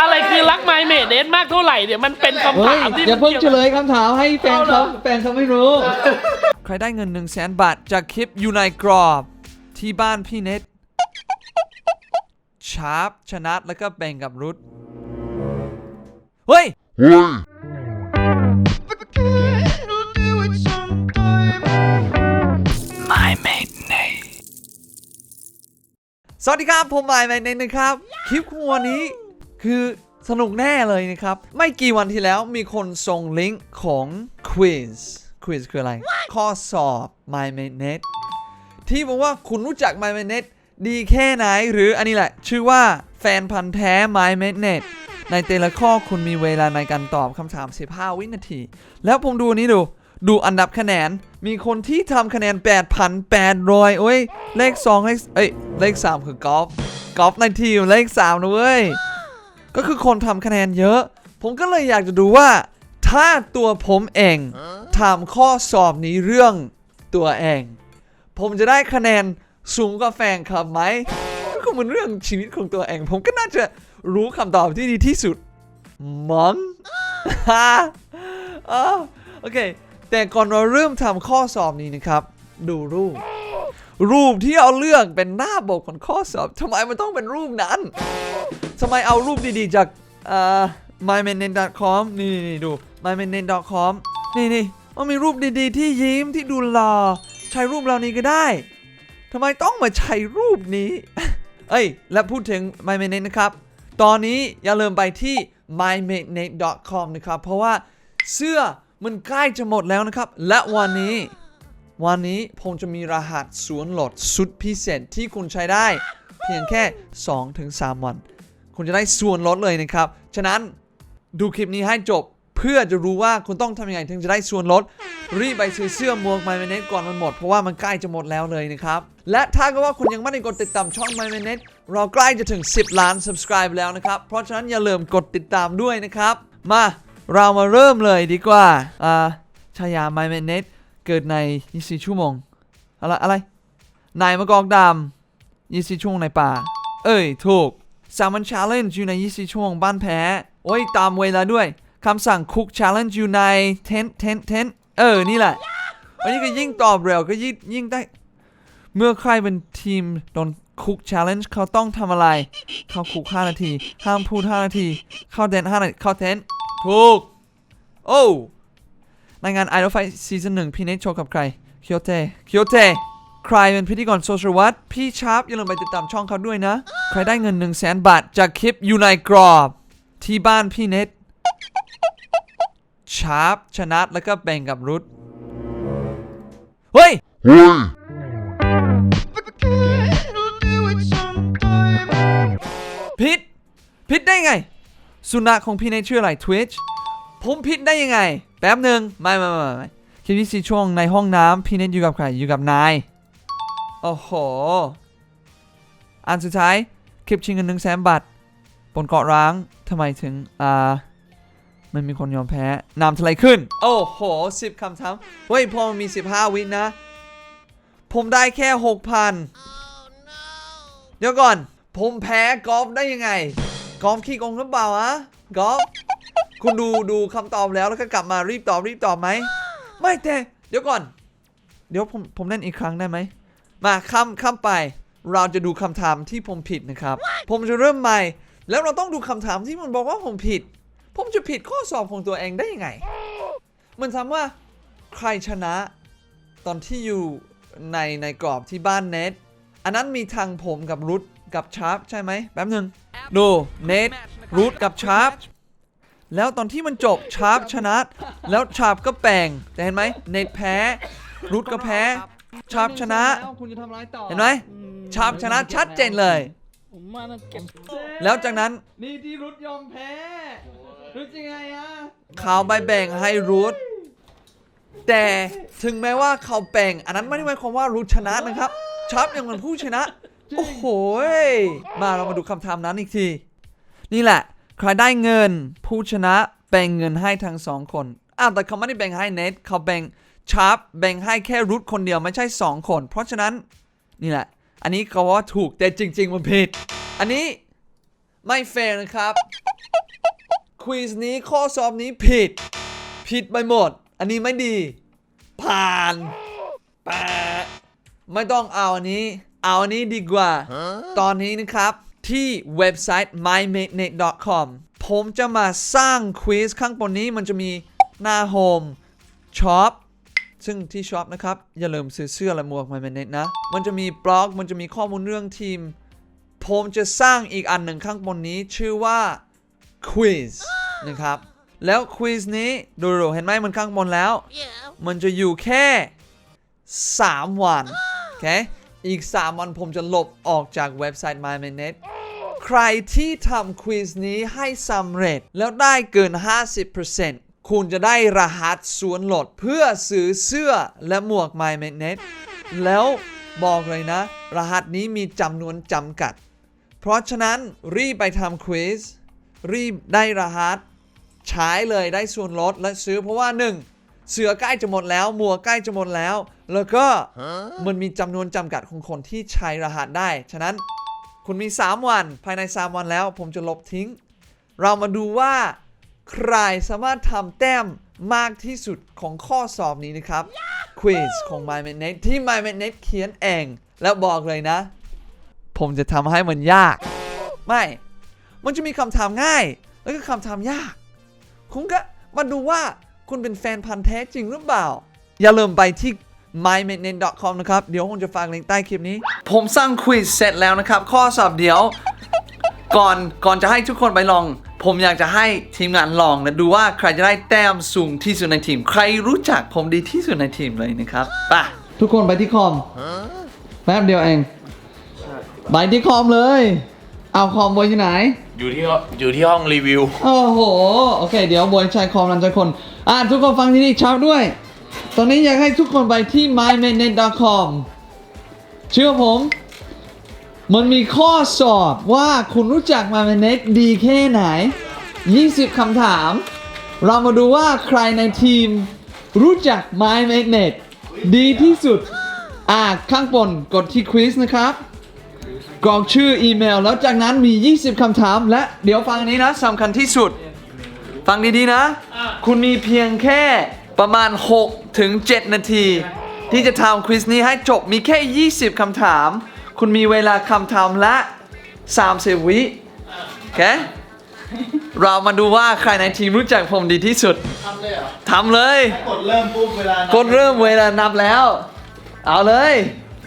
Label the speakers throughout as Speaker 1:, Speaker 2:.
Speaker 1: อะไรคือรักไมเมดเนสมากเท่าไหร่เนี่ยมันเป็นคำ
Speaker 2: เฮ้ย
Speaker 1: ถามที่
Speaker 2: อย่าเพิ่งเฉลยคำถามให้แฟนเขาแฟนเขาไม่รู้
Speaker 3: ใครได้เงิน1 0 0 0 0แสนบาท จากคลิปอยู่ในกรอบ ที่บ้านพี่เน็ตชาร์ปชนะแล้วก็แบ่งกับรุทเฮ้ย My mate Nate สวัสดีครับ ผม My mate Nate นะครับ คลิปของวันนี้ คือสนุกแน่เลยนะครับ ไม่กี่วันที่แล้วมีคนส่งลิงก์ของ Quiz Quiz คืออะไร ข้อสอบ My mate Nate ที่บอกว่าคุณรู้จัก My m a n e t ดีแค่ไหนหรืออันนี้แหละ ชื่อว่าแฟนพันธ์แท้ My m a n e t ในแต่ละข้อคุณมีเวลาในการตอบคำถาม 15 วินาที แล้วผมดูอันนี้ดู ดูอันดับคะแนน มีคนที่ทำคะแนน 8,800 โอ้ย เลข 2 เลขเอ้ย เลข 3 คือกอล์ฟกอล์ฟในทีมเลข 3 นะเว้ย ก็คือคนทำคะแนนเยอะ ผมก็เลยอยากจะดูว่า ถ้าตัวผมเองทำข้อสอบนี้เรื่องตัวเอง ผมจะได้คะแนนสูงกว่าแฟนคลับไหมก็คือมันเรื่องชีวิตของตัวเอง ผมก็น่าจะรู้คำตอบที่ดีที่สุดมั้งฮ่าอ้าวโอเค แต่ก่อนเราเริ่มทำข้อสอบนี้นะครับ ดูรูป รูปที่เอาเลือกเป็นหน้าปกของข้อสอบทำไมมันต้องเป็นรูปนั้น ทำไมเอารูปดีๆจากเอ่อ mymanen.com นี่นี่ดู mymanen.com นี่นี่มันมีรูปดีๆ ที่ยิ้มที่ดูหล่อใช้รูปเหล่านี้ก็ได้ทำไมต้องมาใช้รูปนี้ เอ้ย และพูดถึง m y m a n e t นะครับ ตอนนี้อย่าลืมไปที่ mymanet.com นะครับ เพราะว่าเสื้อมันใกล้จะหมดแล้วนะครับ และวันนี้ วันนี้ผมจะมีรหัสสวนลดสุดพิเศษที่คุณใช้ได้ เพียงแค่ 2-3 วัน คุณจะได้ส่วนลดเลยนะครับ ฉะนั้นดูคลิปนี้ให้จบเพื่อจะรู้ว่าคุณต้องทำยังไงถึงจะได้ส่วนลด รีบไปซื้อเสื้อมวก My m a n e t ก่อนมันหมด เพราะว่ามันใกล้จะหมดแล้วเลยนะครับ และถ้าก็ว่าคุณยังไม่ได้กดติดตามช่อง My m a n e t เราใกล้จะถึง 10 ล้าน subscribe แล้วนะครับ เพราะฉะนั้นอย่าลืมกดติดตามด้วยนะครับ มาเรามาเริ่มเลยดีกว่าอ่าชายา My m a n e t เกิดใน 24 ชั่วโมง อะไรอะไรนายมะกอกดำ24ชั่วโมงในป่า เอ้ยถูก s ามันช l เลนจ์อยู่ใน24ชั่วโมงบ้านแพ้ โอ้ย ตามเวลาด้วยคำสั่งคุกช l เลนจ์อยู่ในเทนเทนเทนเออ นี่แหละ อันนี้ก็ยิ่งตอบเร็วก็ยิ่งยิ่งได้ เมื่อใครเป็นทีมโดนคุกช l เลนจ์เขาต้องทำอะไร เขาคุก 5 นาที ห้ามพูด 5 นาที เข้าเทน5นาที เข้าเทนถูก โอ้ในงาน Idol Fight ซีซั่นหนึ่งพี่เนทโชว์กับใคร เคียวเตเคียวเต ใครเป็นพิธีกรโซเชียลวัตพี่ชาร์ปอย่าลืมไปติดตามช่องเขาด้วยนะ ใครได้เงิน1 0 0 0 0แสนบาทจากคลิปอยู่ในกรอบ ที่บ้านพี่เน็ตชาร์ปชนะแล้วก็แบ่งกับรุทเฮ้ยผิดผิดได้ไง สุนัขของพี่เนทชื่ออะไร Twitch ผมผิดได้ยังไง แป๊บหนึ่งไม่ไม่ไม่ไม่คลิปที่สี่ช่วงในห้องน้ำพี่เนทอยู่กับใครอยู่กับนาย โอ้โห อันสุดท้ายคลิปชิงเงินหนึ่งแสนบาทบนเกาะร้างทำไมถึง อ่า มันมีคนยอมแพ้นำทะเลขึ้น โอ้โหสิบคำถามเฮ้ย พอมันมี 15 วินะ ผมได้แค่ 6,000 เดี๋ยวก่อน ผมแพ้กอล์ฟได้ยังไง กอล์ฟขี้โกงหรือเปล่าอะกอล์ฟคุณดูดูคำตอบแล้วแล้วก็กลับมารีบตอบรีบตอบไหม ไม่แต่ เดี๋ยวก่อน เดี๋ยวผมผมเล่นอีกครั้งได้ไหม มาข้ามข้ามไป เราจะดูคำถามที่ผมผิดนะครับ ผมจะเริ่มใหม่ แล้วเราต้องดูคำถามที่มันบอกว่าผมผิด ผมจะผิดข้อสอบของตัวเองได้ยังไง มันถามว่า ใครชนะ ตอนที่อยู่ในในกรอบที่บ้านเนทอันนั้นมีทางผมกับรุทกับชาร์ปใช่ไหมแป๊บหนึ่งดูเนทรุทกับชาร์ปแล้วตอนที่มันจบชาร์ปชนะ แล้วชาร์ปก็แป่งแต่เห็นไหมเนทแพ้รุทก็แพ้ ชาร์ปชนะ
Speaker 2: คุณจะทำร้ายต่อ
Speaker 3: เห็นไหมชาร์ปชนะชัดเจนเลย
Speaker 1: ผมมานะเก็บ
Speaker 3: แล้วจากนั้น
Speaker 2: นี่ที่รุดยอมแพ้รุดยังไงอะ
Speaker 3: เขาไปแบ่งให้รุทแต่ถึงแม้ว่าเขาแบ่ง อันนั้นไม่ได้หมายความว่ารุทชนะนะครับชาร์ปยังเป็นผู้ชนะ โอ้โหยมาเรามาดูคำถามนั้นอีกที นี่แหละ ใครได้เงินผู้ชนะแบ่งเงินให้ทั้งสองคนอ้าวแต่เขาไม่ได้แบ่งให้เน็ตเขาแบ่ง ชาร์ปแบ่งให้แค่รุทคนเดียวไม่ใช่สองคน เพราะฉะนั้นนี่แหละ อันนี้เขาว่าถูกแต่จริง ๆ มันผิด อันนี้ไม่แฟร์นะครับควีสนี้ข้อสอบนี้ผิด ผิดไปหมด อันนี้ไม่ดี ผ่านแปะไม่ต้องเอาอันนี้ เอาอันนี้ดีกว่า ตอนนี้นะครับที่เว็บไซต์ mymatenet.com ผมจะมาสร้างควีสข้างบนนี้มันจะมีหน้าโฮมช็อป ซึ่งที่ช็อปนะครับ อย่าลืมซื้อเสื้อและหมวก mymatenet นะ มันจะมีบล็อกมันจะมีข้อมูลเรื่องทีม ผมจะสร้างอีกอันหนึ่งข้างบนนี้ชื่อว่า quiz นะครับ แล้ว quiz นี้ดูๆเห็นไหมมันข้างบนแล้ว มันจะอยู่แค่ 3 วันโอเคอีก 3 วันผมจะลบออกจากเว็บไซต์ MyManet ใครที่ทำควิสนี้ให้สำเร็จแล้วได้เกิน 50% คุณจะได้รหัสส่วนลดเพื่อซื้อเสื้อและหมวก MyManet แล้วบอกเลยนะ รหัสนี้มีจำนวนจำกัด เพราะฉะนั้นรีบไปทำควิสรีบได้รหัสใช้เลยได้ส่วนลดและซื้อเพราะว่า 1 เสือใกล้จะหมดแล้ว หมัวกใกล้จะหมดแล้ว แล้วก็มันมีจำนวนจำกัดของคนที่ใช้รหัสได้ ฉะนั้นคุณมี 3 วันภายใน 3 วันแล้ว ผมจะลบทิ้ง เรามาดูว่า ใครสามารถทำแต้มมากที่สุดของข้อสอบนี้นะครับ Quiz ของ MyManet ที่ MyManet เขียนเอง แล้วบอกเลยนะ ผมจะทำให้มันยาก ไม่ มันจะมีคำถามง่าย แล้วก็คำถามยาก คุณก็มาดูว่าคุณเป็นแฟนพันธ์แท้จริงหรือเปล่า อย่าลืมไปที่ mymainten.com นะครับ เดี๋ยวผมจะฝากลิงก์ใต้คลิปนี้ ผมสร้างควิสเสร็จแล้วนะครับ ข้อสอบเดี๋ยว ก่อนก่อนจะให้ทุกคนไปลอง ผมอยากจะให้ทีมงานลองและดูว่าใครจะได้แต้มสูงที่สุดในทีม ใครรู้จักผมดีที่สุดในทีมเลยนะครับไป่ะทุกคนไปที่คอมแป๊บเดียวเองไปที่คอมเลย เอาคอมไว้ที่ไหน
Speaker 4: อยู่ที่ห้องอยู่ที่ห้องรีวิว
Speaker 3: โอ้โห โอเค เดี๋ยวบอยใช้คอมนันใจคน อ่าทุกคนฟังที่นี่ชอบด้วย ตอนนี้อยากให้ทุกคนไปที่ mymanet.com เชื่อผม มันมีข้อสอบว่าคุณรู้จัก mymanet ดีแค่ไหน 20 คำถาม เรามาดูว่าใครในทีม รู้จัก mymanet ดีที่สุด อ่าข้างบนกดที่ควิสนะครับกรอกชื่ออีเมล แล้วจากนั้นมี 20 คำถาม และเดี๋ยวฟังนี้นะสำคัญที่สุด ฟังดีๆนะะคุณมีเพียงแค่ประมาณ 6 ถึง 7 นาที ที่จะทำควิสนี้ให้จบมีแค่ 20 คำถาม คุณมีเวลาคำถามละ 30 วิโอเค เรามาดูว่าใครในทีมรู้จักผมดีที่สุด
Speaker 2: ทำเลยเหรอ
Speaker 3: ทำเลย
Speaker 2: กดเริ่มปุ๊บเวลานับ
Speaker 3: กดเริ่มเวลานับแล้ว เอาเลย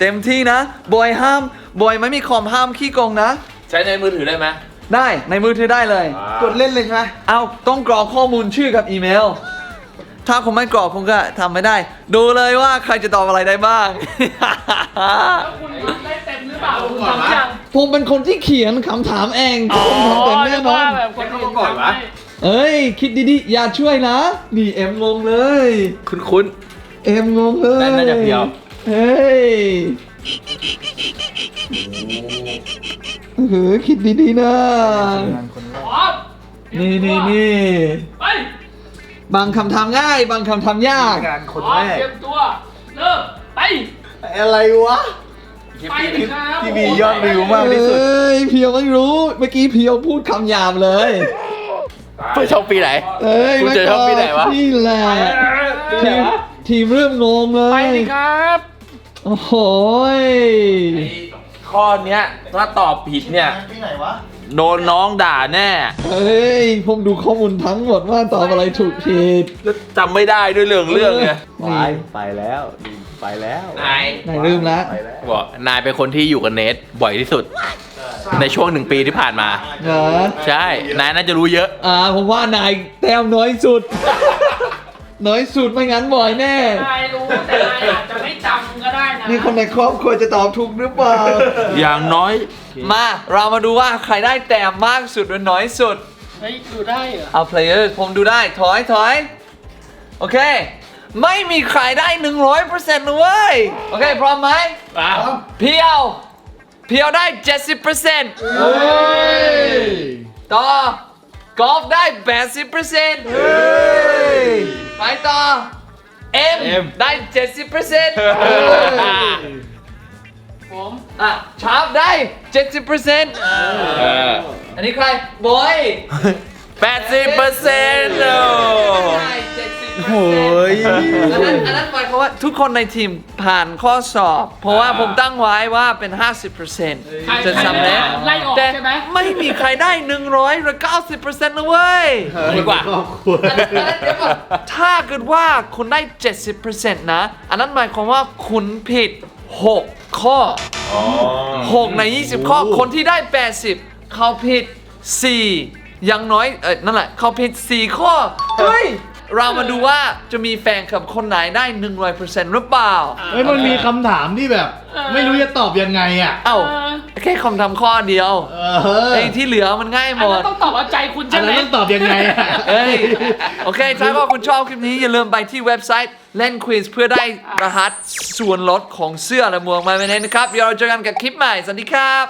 Speaker 3: เต็มที่นะ บอยห้าม บอยไม่มีคอมห้ามขี้โกงนะ
Speaker 4: ใช้ในมือถือได้ไหม
Speaker 3: ได้ในมือถือได้เลย
Speaker 2: กดเล่นเลยใช่ไหม
Speaker 3: เอาต้องกรอกข้อมูลชื่อกับอีเมล ถ้าผมไม่กรอกผมก็ทำไม่ได้ ดูเลยว่าใครจะตอบอะไรได้บ้าง
Speaker 1: แล้วคุณทำได้เต็มหรือเปล่าคุณทำยัง
Speaker 3: ผมเป็นคนที่เขียนคำถามเองผมทำเต็มแน่นอน
Speaker 1: แบบคนอื่นทำให้
Speaker 3: เอ้ย คิดดีๆ อย่าช่วยนะ นี่เอ็มงงเลย
Speaker 4: คุ้นคุ้น
Speaker 3: เอ็มงงเลย
Speaker 4: ได้น่าจะเพียว
Speaker 3: เฮ้ยเออคิดดีๆนะ
Speaker 1: พร้อม
Speaker 3: นี่นี่นี่
Speaker 1: ไป
Speaker 3: บางคำถามง่าย บางคำถามยาก
Speaker 2: งานคน
Speaker 1: พร้อ
Speaker 2: แร
Speaker 1: ม
Speaker 2: ก
Speaker 1: เตรียมตัว เริ่ม ไป
Speaker 2: อะไรวะ
Speaker 1: ไปดิครับ
Speaker 2: ที่มียอดวิวมากที่สุด
Speaker 3: เอ้ยเพียวไม่รู้ เมื่อกี้เพียวพูดคำหยาบเลย
Speaker 4: ไปช่องปีไหน
Speaker 3: เอ้ย
Speaker 4: คุณเจอช่องปีไหนวะ
Speaker 3: นี่แหละ
Speaker 1: ไป
Speaker 3: ทีมทีมเริ่มงงเลย
Speaker 1: ไปดิครับ
Speaker 3: โอ้โหย
Speaker 4: ข้อเนี้ยถ้าตอบผิดเนี่ย
Speaker 2: ที่ไหนวะ
Speaker 4: โดนน้องด่าแน่
Speaker 3: เอ้ยผมดูข้อมูลทั้งหมดว่าตอบอะไรถูกผิด
Speaker 4: แล้วจำไม่ได้ด้วยเรื่องเรื่องไง
Speaker 3: นี่
Speaker 2: ไปแล้วไปแล้ว
Speaker 4: นาย
Speaker 3: ไหนลืมแล้ว
Speaker 2: ไปแล้ว
Speaker 4: บอกนายเป็นคนที่อยู่กับเนทบ่อยที่สุด ในช่วงหนึ่งปีที่ผ่านมา
Speaker 3: เหรอ
Speaker 4: ใช่ นายน่าจะรู้เยอะ
Speaker 3: อ่าผมว่านายแต้มน้อยสุด น้อยสุดไม่งั้นบ่อยแน่
Speaker 1: นายรู้แต่นายอาจจะไม่จำ ก็ได้นะ
Speaker 3: นี่คนในครอบครัวจะตอบถูกหรือเปล่า
Speaker 4: อย่างน้อย
Speaker 3: มาเรามาดูว่าใครได้แต้มมากสุดหรือน้อยสุด
Speaker 1: เฮ้ยดูได้เหรอ
Speaker 3: เอา players ผมดูได้ถอยถอยโอเค ไม่มีใครได้ 100%เลยเว้ยโอเค พร้อมไหม
Speaker 4: อ้าว
Speaker 3: เพียว เพียวได้ 70%ต่อกอล์ฟได้ 80%ไปต่อ เอ็ม
Speaker 4: เอ็ม
Speaker 3: ได้ 70%
Speaker 1: ผม
Speaker 3: อะชาร์ปได้ 70%
Speaker 4: เออ
Speaker 3: อันนี้ใคร บอย
Speaker 4: 80เปอร์เซ็นต์
Speaker 3: โอ้ยอันนั้นอันนั้นหมายความว่าทุกคนในทีมผ่านข้อสอบ เพราะว่าผมตั้งไว้ว่าเป็น 50%จะสำเร็จ
Speaker 1: ไล่ออก
Speaker 3: แต่
Speaker 1: ใช่ไหม
Speaker 3: ไม่มีใครได้ 100หรือ90%นะเว้ย
Speaker 4: ดีกว่า
Speaker 3: อันนั้นอันนั้นเดี๋ยวก่อนถ้าเกิดว่าคุณได้ 70%นะ อันนั้นหมายความว่าคุณผิด 6 ข้อ 6 ใน 20 ข้อ คนที่ได้ 80 เขาผิด 4 ยังน้อยเอ้ยนั่นแหละเขาผิด4ข้อ เฮ้ย เรามาดูว่าจะมีแฟนคลับคนไหนได้ 100%หรือเปล่า
Speaker 2: เฮ้ยมันมีคำถามที่แบบ ไม่รู้จะตอบยังไงอะ
Speaker 3: เอ้า แค่คำทำข้อเดียว
Speaker 2: เออ
Speaker 3: ไอ้ที่เหลือมันง่ายห
Speaker 1: อั
Speaker 3: ม
Speaker 1: นนั้
Speaker 3: ด
Speaker 1: นต้องตอบเอาใจคุณ
Speaker 2: อั
Speaker 1: ใช่
Speaker 2: น
Speaker 1: ไหม
Speaker 2: นั้นต้องตอบยังไงอะ
Speaker 3: เอ้ยโอเค ถ้าว่าคุณชอบคลิปนี้อย่าลืมไปที่เว็บไซต์เล่นควิสเพื่อได้รหัสส่วนลดของเสื้อและหมวกมาเมเนนะครับ เดี๋ยวเราเจอกันกับคลิปใหม่ สวัสดีครับ